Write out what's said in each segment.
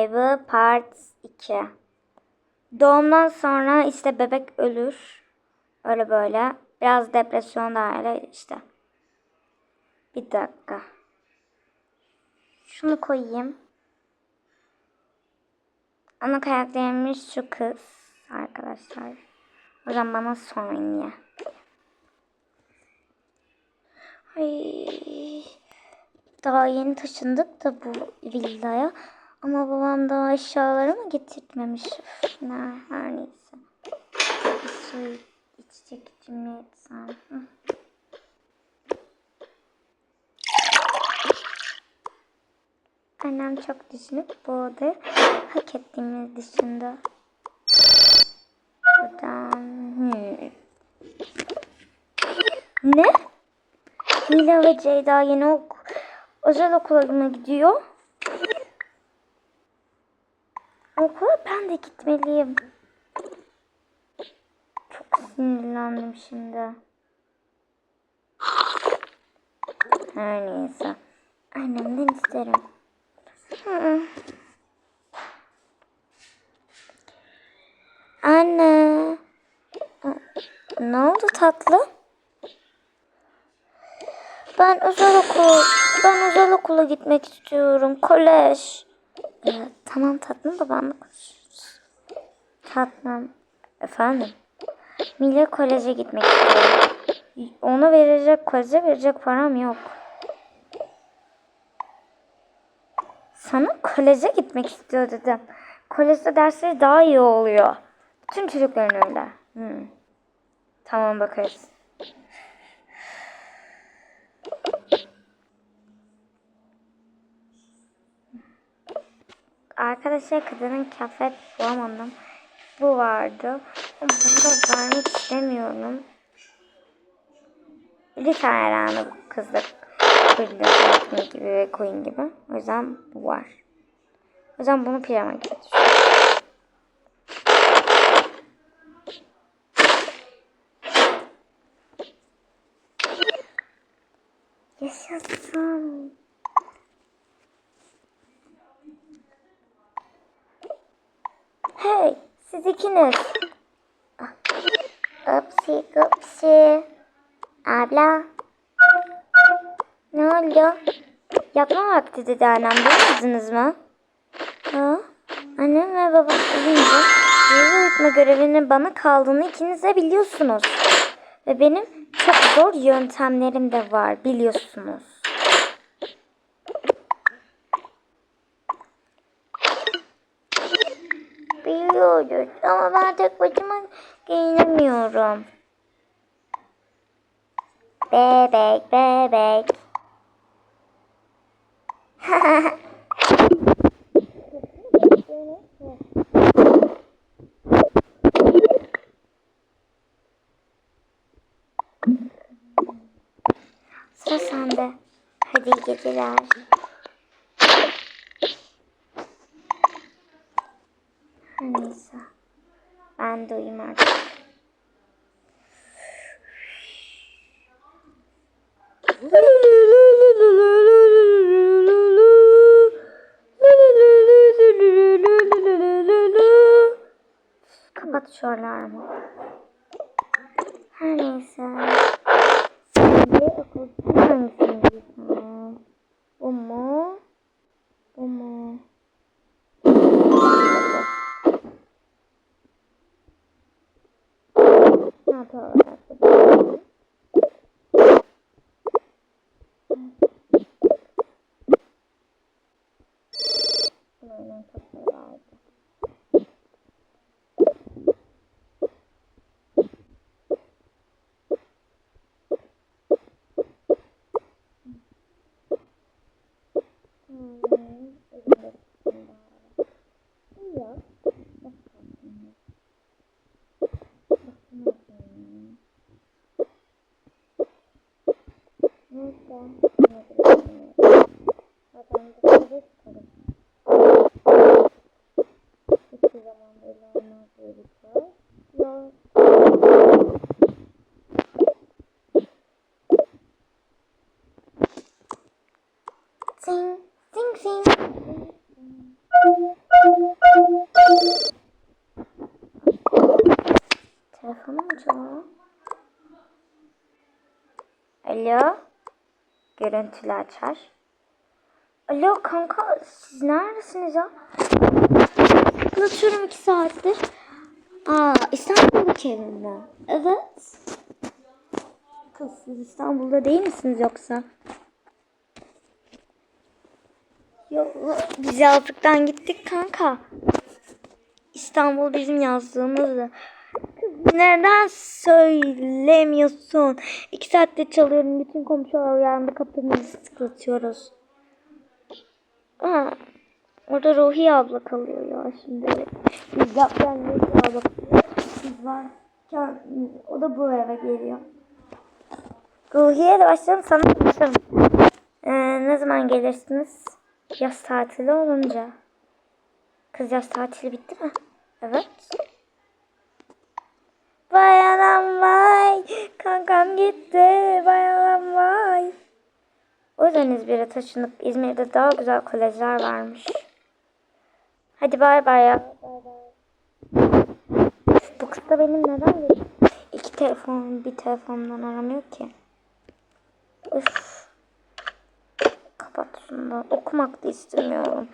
Evi Part 2 Doğumdan sonra işte bebek ölür. Öyle böyle. Biraz depresyon da öyle işte. Bir dakika. Şunu koyayım. Ana karakterimiz şu kız arkadaşlar. Zaman bana sormayın niye. Ay. Daha yeni taşındık da bu villaya. Ama babam daha eşyalarımı getirtmemiş. Üf, Ne, her neyse. Bir su içecek içim yetsem. Hı. Annem çok düşünüp odayı hak ettiğimiz dışında. Buradan... Ne? Mila ve Ceyda yeni ok özel okuluna gidiyor. Okula ben de gitmeliyim. Çok sinirlendim şimdi. Her neyse. Annemden isterim. Hı. Anne. Ne oldu tatlı? Ben özel okul, ben özel okula gitmek istiyorum. Kolej. Ee, tamam tatlım babanla konuşuruz. Tatlım. Efendim? Milli koleje gitmek istiyorum. Ona verecek, koleje verecek param yok. Sana koleje gitmek istiyor dedim. Kolejde dersleri daha iyi oluyor. Bütün çocukların öyle. Hmm. Tamam bakarız. Arkadaşlar kadının kıyafet bulamadım. Bu vardı. Bunu da vermek istemiyorum. Bir tane bu kızda kırdı gibi ve koyun gibi. O yüzden bu var. O yüzden bunu pijama gibi düşünüyorum. Yaşasın. Hey, siz ikiniz. Ah, Upsi, upsi. Abla. Ne oldu? Yatma vakti dedi annem. Duymadınız mı? Ha? Annem ve babam ölünce yolu uyutma görevinin bana kaldığını ikiniz de biliyorsunuz. Ve benim çok zor yöntemlerim de var biliyorsunuz. Biliyoruz ama ben tek başıma giyinemiyorum. Bebek, bebek. Sıra sende. Hadi geceler. Her neyse. Ben de artık. Kapat şu alarmı. Her neyse. Şimdi okul hangisini giysem? Bu mu? Bu mu? Ne yapalım? Bunlardan çok severdim. Hmm, unboxing. Telefonum çalıyor. Alo. Görüntülü açar. Alo kanka siz neredesiniz ya? Anlatıyorum iki saattir. Aa İstanbul'daki evimde. Evet. Kız siz İstanbul'da değil misiniz yoksa? Biz yazlıktan gittik kanka. İstanbul bizim yazdığımızdı. Kız neden söylemiyorsun? İki saatte çalıyorum. Bütün komşular uyandı. Kapımızı tıklatıyoruz. Aa, orada Ruhi abla kalıyor ya şimdi. Biz yaptan Ruhi abla. Biz varken o da bu eve geliyor. Ruhiye de başlayalım sana başlayalım. Ee, ne zaman gelirsiniz? Yaz tatili olunca. Kız yaz tatili bitti mi? Evet. Vay anam vay. Kankam gitti. Vay anam vay. O yüzden İzmir'e taşınıp İzmir'de daha güzel kolejler varmış. Hadi bay bay ya. Bu kız da benim neden iki telefon bir telefondan aramıyor ki? Üf. Da. Okumak da istemiyorum.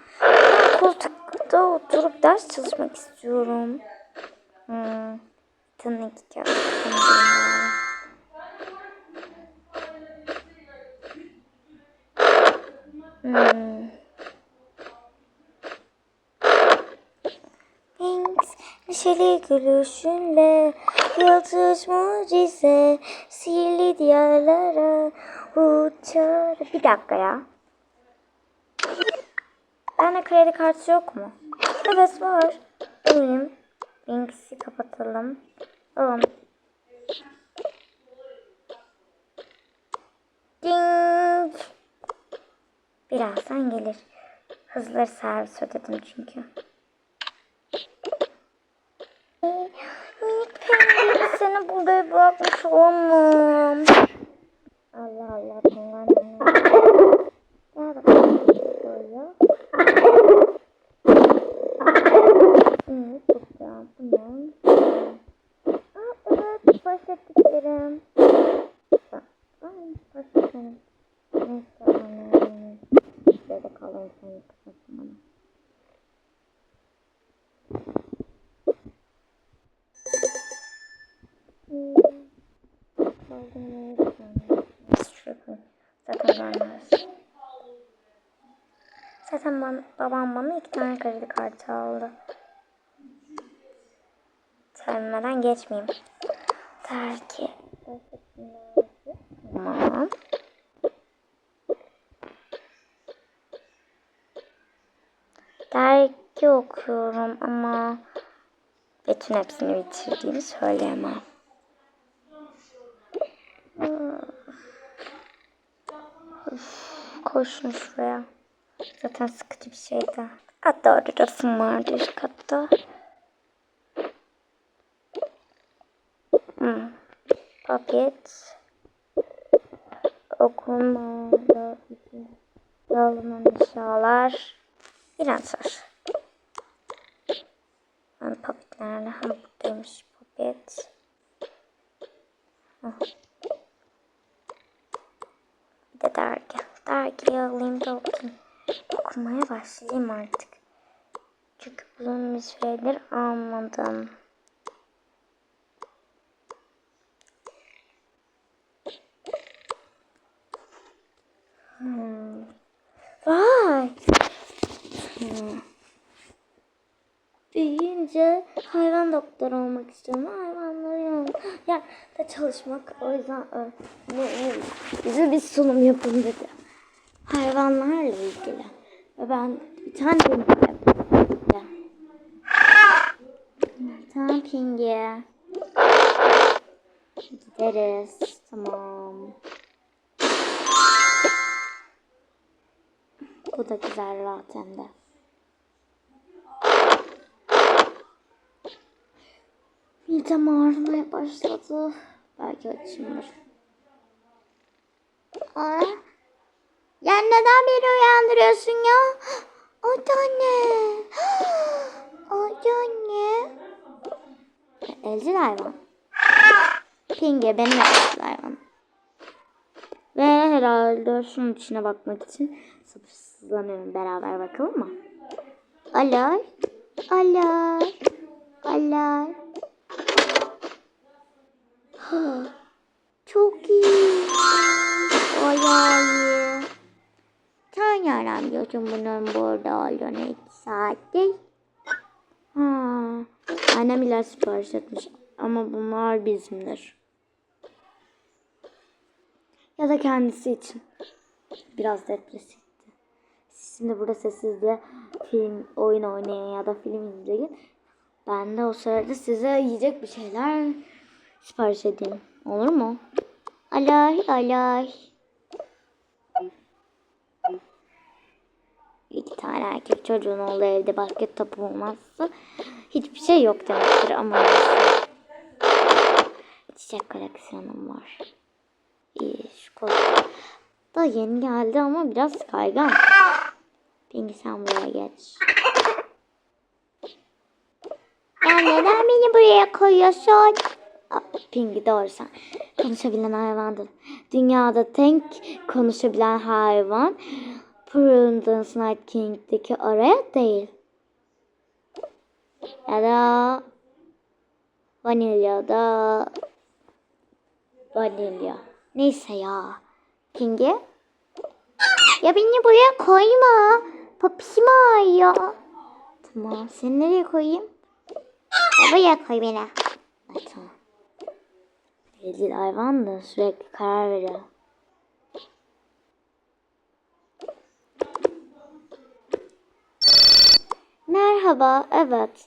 Koltukta oturup ders çalışmak istiyorum. Hmm. Tırnak yaptım. Hmm. Wings, neşeli gülüşünle Yıldız mucize Sihirli diyarlara Uçar Bir dakika ya Bende kredi kartı yok mu? Evet var. Alayım. Wings'i kapatalım. Alalım. Ding. Birazdan gelir. Hızlı servis ödedim çünkü. Minik seni burada bırakmış olmam. Allah Allah bunlar ne? Gel bakalım şöyle. Evet güzel tamam. Aa, evet başlattıklarım. Ay başlattıklarım. Neyse anne. Şöyle kalayım sen yıkasın bana. Zaten vermez. Zaten ben, babam bana iki tane kredi kartı aldı. Sevmeden geçmeyeyim. Der ki. Tamam. Dergi okuyorum ama bütün hepsini bitirdiğimi söyleyemem. Koşun şuraya. Zaten sıkıcı bir şeydi. Hatta orada resim vardı üst katta. Hmm. Paket. Okuma. Alınan eşyalar. İlaçlar. Ben papetlerle ha buradaymış papet. Hah. Bir de dergi. Dergiyi alayım da okuyayım. Okumaya başlayayım artık. Uzun bir süredir almadım. Hmm. Vay. Hmm. Büyüyünce hayvan doktoru olmak istiyorum. Hayvanları yan ya da çalışmak. O yüzden e, bu, bize bir sunum yapın dedi. Hayvanlarla ilgili. Ve ben bir tane pingi yapacağım. Tamam pingi. Gideriz. Tamam. Bu da güzel rahat hem de. Midem ağrımaya başladı. Belki açımdır. Aa, ya neden beni uyandırıyorsun ya? O da ne? O da ne? Evcil hayvan. Pinge benim evcil hayvanım. herhalde şunun içine bakmak için sabırsızlanıyorum. Beraber bakalım mı? Alay. Alay. Alay. Çok iyi. Alay. Sen biliyorsun bunun burada olduğunu iki saattir? Ha, annem ilaç sipariş etmiş ama bunlar bizimdir. Ya da kendisi için. Biraz depresifti. Siz Şimdi burada sessizce film, oyun oynayın ya da film izleyin. Ben de o sırada size yiyecek bir şeyler sipariş edeyim. Olur mu? Alay alay. İki tane erkek çocuğun olduğu evde basket topu olmazsa hiçbir şey yok demektir ama neyse. Çiçek koleksiyonum var. İyi şu koltuk da yeni geldi ama biraz kaygan. Pinky sen buraya geç. Ya neden beni buraya koyuyorsun? Pinky doğru sen. Konuşabilen hayvandır. Dünyada tek konuşabilen hayvan Prudence Night King'deki araya değil. Ya da Vanilya Vanilya. Neyse ya. Pinky. Ya beni buraya koyma. Papişim ağrıyor. Tamam. Seni nereye koyayım? Ya buraya koy beni. Ay, tamam. Evcil hayvan da sürekli karar veriyor. Merhaba, evet.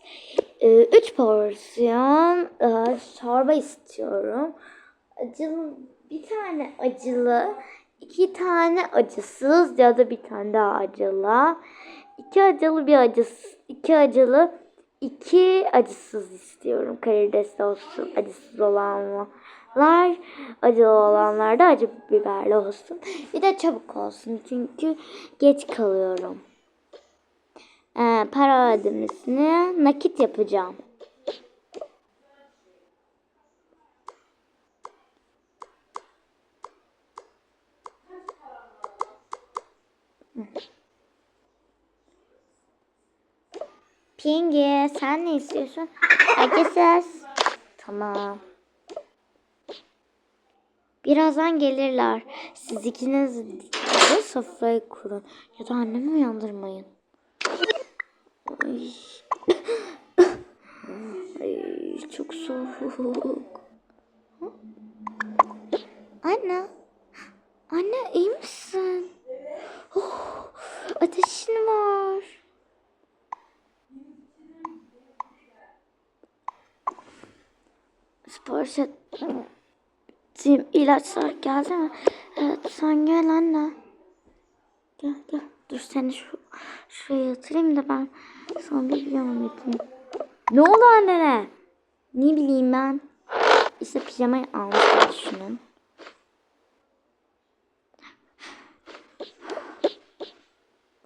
Ee, üç porsiyon e, çorba istiyorum. Acılı, bir tane acılı, iki tane acısız ya da bir tane daha acılı. İki acılı, bir acısız, iki acılı, iki acısız istiyorum. Karidesli olsun, acısız olanlar, acılı olanlar da acı biberli olsun. Bir de çabuk olsun çünkü geç kalıyorum. Ee, para ödemesini nakit yapacağım. Pingi sen ne istiyorsun? Acısız. Tamam. Birazdan gelirler. Siz ikiniz de sofrayı kurun. Ya da annemi uyandırmayın. Ay. Çok soğuk. Anne. Anne iyi misin? Oh, ateşin var. Sipariş ettiğim ilaçlar geldi mi? Evet sen gel anne. Gel gel. Dur seni şu, şuraya yatırayım da ben bir pijama getireyim. Ne oldu annene? Ne bileyim ben. İşte pijamayı almışlar düşünün.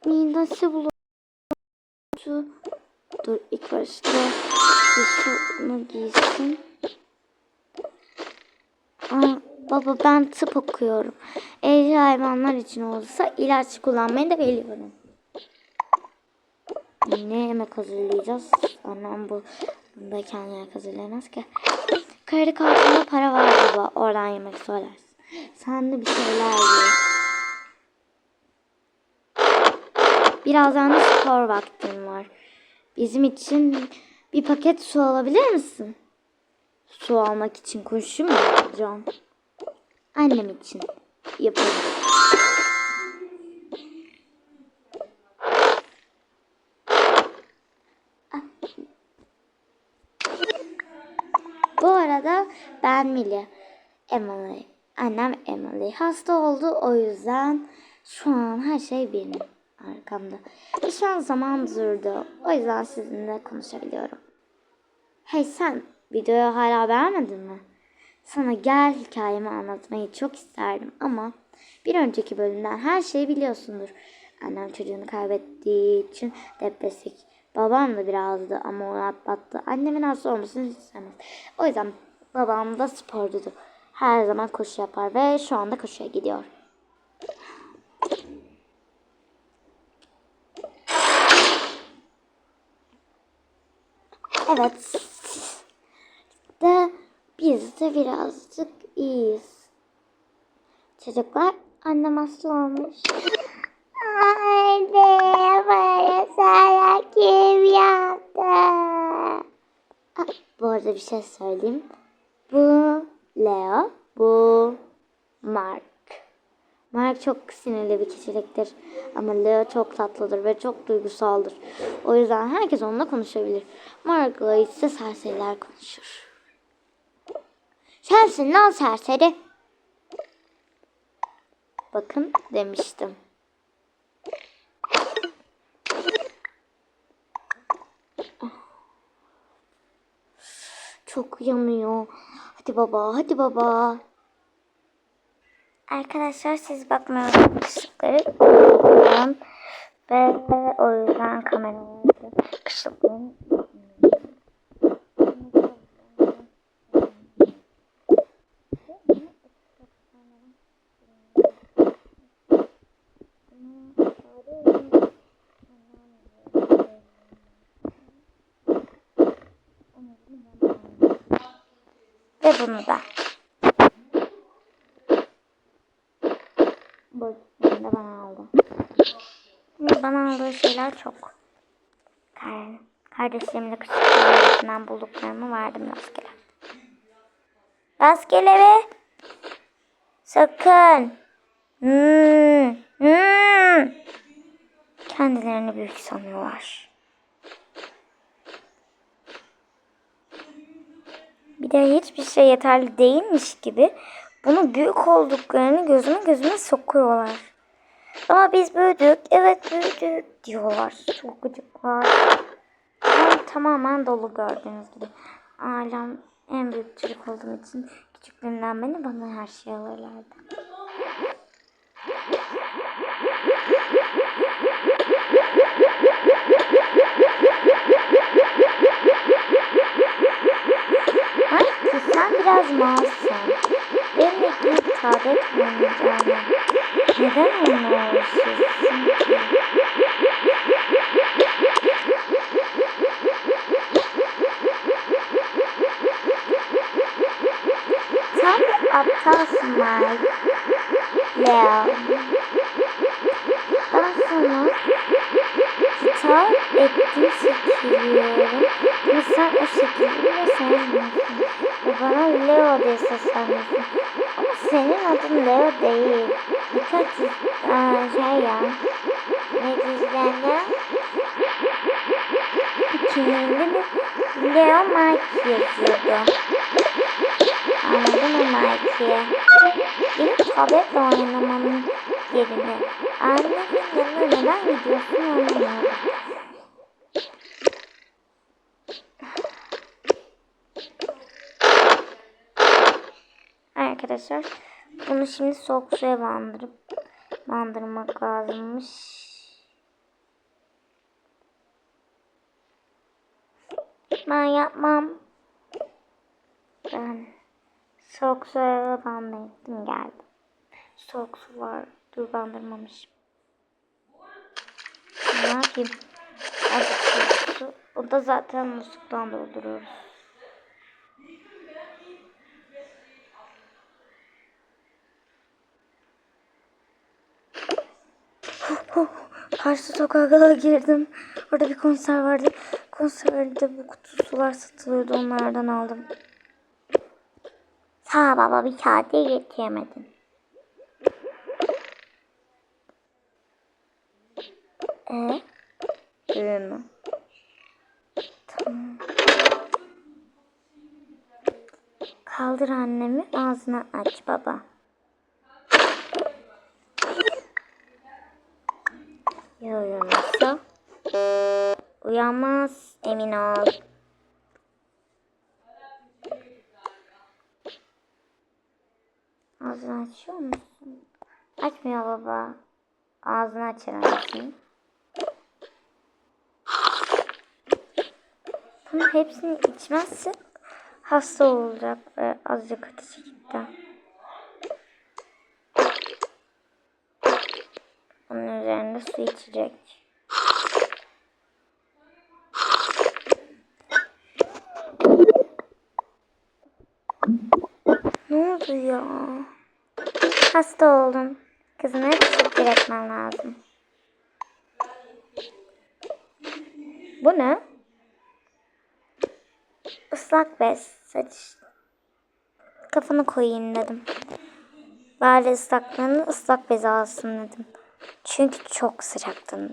Midesi bulundu. Dur ilk başta şunu giysin. Aa, baba ben tıp okuyorum. Evcil hayvanlar için olsa ilaç kullanmayı da biliyorum. Ne yemek hazırlayacağız? Annem bu bundayken yemek hazırlayamaz ki. Kredi kartında para var baba. Oradan yemek söylersin. Sen de bir şeyler ye. Birazdan da spor vaktim var. Bizim için bir paket su alabilir misin? Su almak için koşu mu yapacağım? Annem için yaparım. Ah. Arada ben Mili. Emily. Annem Emily. Hasta oldu o yüzden şu an her şey benim arkamda. Ve şu an zaman durdu. O yüzden sizinle konuşabiliyorum. Hey sen videoyu hala beğenmedin mi? Sana gel hikayemi anlatmayı çok isterdim ama bir önceki bölümden her şeyi biliyorsundur. Annem çocuğunu kaybettiği için depresif. Babam da birazdı ama onu atlattı. Annemin hasta olmasını istemez. O yüzden babam da sporcudur. Her zaman koşu yapar ve şu anda koşuya gidiyor. Evet. De biz de birazcık iyiyiz. Çocuklar annem hasta olmuş. Anne bana sana kim yaptı? Ah, bu arada bir şey söyleyeyim. Bu Leo, bu Mark. Mark çok sinirli bir kişiliktir. Ama Leo çok tatlıdır ve çok duygusaldır. O yüzden herkes onunla konuşabilir. Mark'la ise serseriler konuşur. Sensin lan serseri. Bakın demiştim. Çok yanıyor. Hadi baba, hadi baba. Arkadaşlar siz bakmıyorsunuz bakıyorum. Ve o yüzden kameramı kışlıkların Ve bunu da. Bu de bana aldı. Bana aldığı şeyler çok. Kar kardeşlerimle kışlıklarından bulduklarımı verdim rastgele. Rastgele ve sakın. Hmm, hmm. Kendilerini büyük sanıyorlar. Bir de hiçbir şey yeterli değilmiş gibi bunu büyük olduklarını gözüme gözüme sokuyorlar. Ama biz büyüdük, evet büyüdük diyorlar. Çok gıcıklar. Ben tamamen dolu gördüğünüz gibi. Ailem en büyük çocuk olduğum için küçüklüğümden beni bana her şeyi alırlardı. Biraz malsın. Benimle ilgili tablet oynayacağım. Neden onu olsun ki? Sen bir aptalsın Mike. Leo. Daha sonra hitap ettiğim şekilleri ve sen o şekilleri sevmiyorsun. Bana Leo diye sesleniyorsun. Ama senin adın Leo değil. Birkaç aa, şey ya. Ne diyeceğim Kimliğinde bir Leo Mike yazıyordu. Anladın mı Mike'i? Benim tabletle oynamamın yerine annemin yanına neden gidiyorsun anlamıyorum. Arkadaşlar bunu şimdi soğuk suya bandırıp bandırmak lazımmış. Ben yapmam. Ben soğuk suya bandırdım geldim. Soğuk su var. Dur bandırmamışım. Ne yapayım? Azıcık su. O da zaten musluktan dolduruyoruz. Karşı sokağa girdim. Orada bir konser vardı. Konserde bu kutu sular satılıyordu. Onlardan aldım. Sağ baba bir kağıt getiremedin. E? Düğün mü? Tamam. Kaldır annemi ağzını aç baba. Ya uyanırsa? Uyanmaz emin ol. Ağzını açıyor musun? Açmıyor baba. Ağzını açar? Bunun hepsini içmezse hasta olacak ve azıcık ateşi gitti. Da su içecek. Ne oldu ya? Hasta oldum. Kızına teşekkür etmem lazım. Bu ne? Islak bez. Saç. Kafanı koyayım dedim. Bari ıslaklığını ıslak bez alsın dedim. Çünkü çok sıcaktı.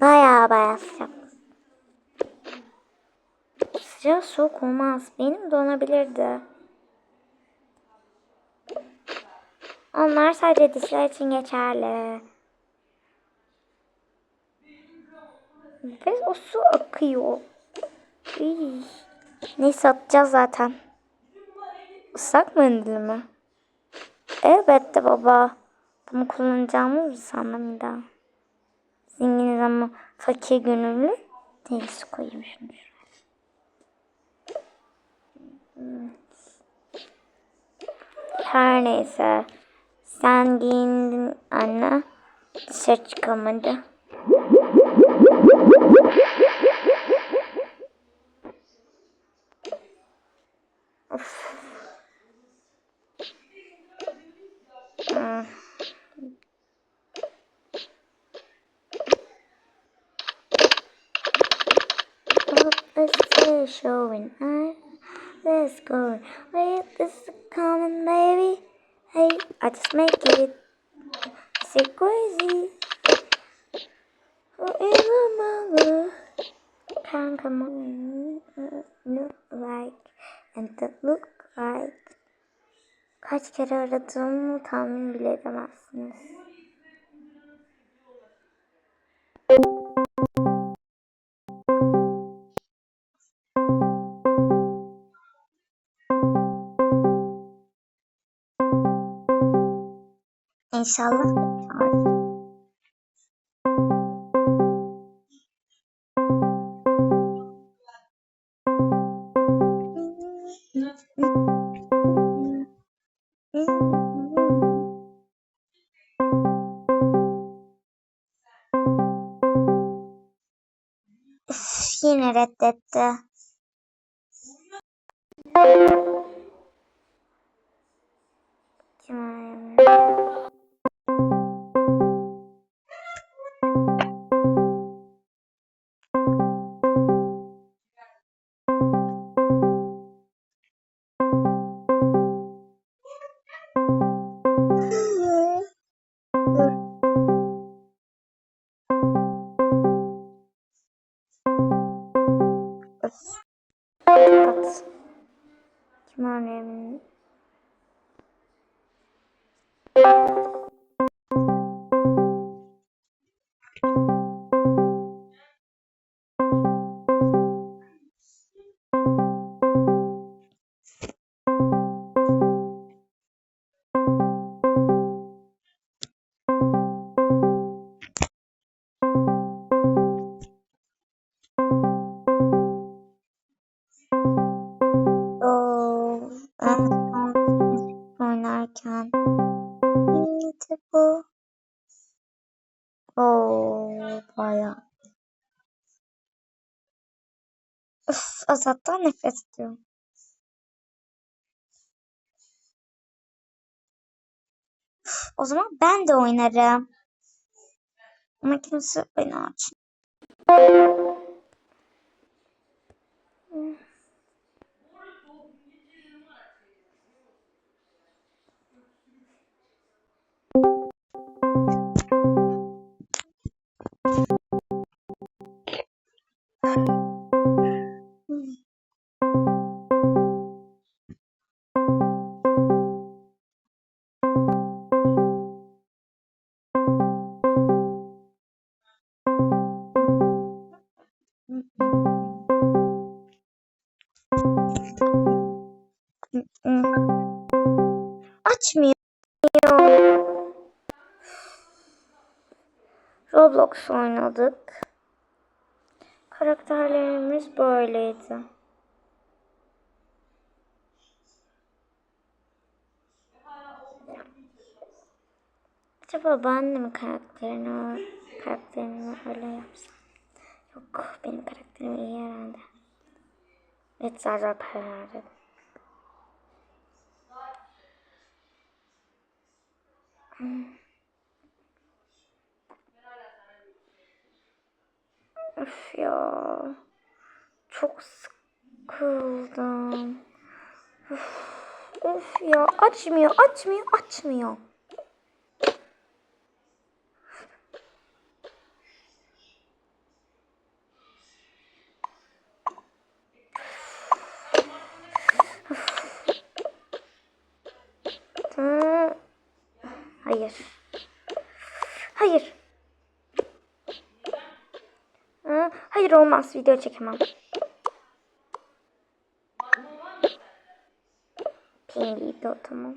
Baya baya sıcak. Sıcak soğuk olmaz. Benim donabilirdi. Onlar sadece dişler için geçerli. Ve o su akıyor. İy. Neyse atacağız zaten. Islak mendil mi? Elbette baba. Bunu kullanacağımı mı sandım daha. Zenginiz ama fakir gönüllü. Su koyayım şunu şuraya. Her neyse. Sen giyindin anne. Dışarı çıkamadı. Kere aradığımı tahmin bile edemezsiniz. İnşallah. Yine reddetti. Oynarken neydi bu? Oo, bayağı. Üf, Azat'tan nefret ediyorum. Üf, O zaman ben de oynarım. Ama kimse beni aç. Açmıyor. Roblox oynadık. Karakterlerimiz böyleydi. Acaba ben de mi karakterini karakterimi öyle yapsam. Yok benim karakterim iyi herhalde. Evet zaten herhalde. Öf ya. Çok sıkıldım. Of, of ya açmıyor açmıyor açmıyor. Hı. Hayır. Hayır. Hı, Hayır olmaz video çekemem. Pingiydi o tamam.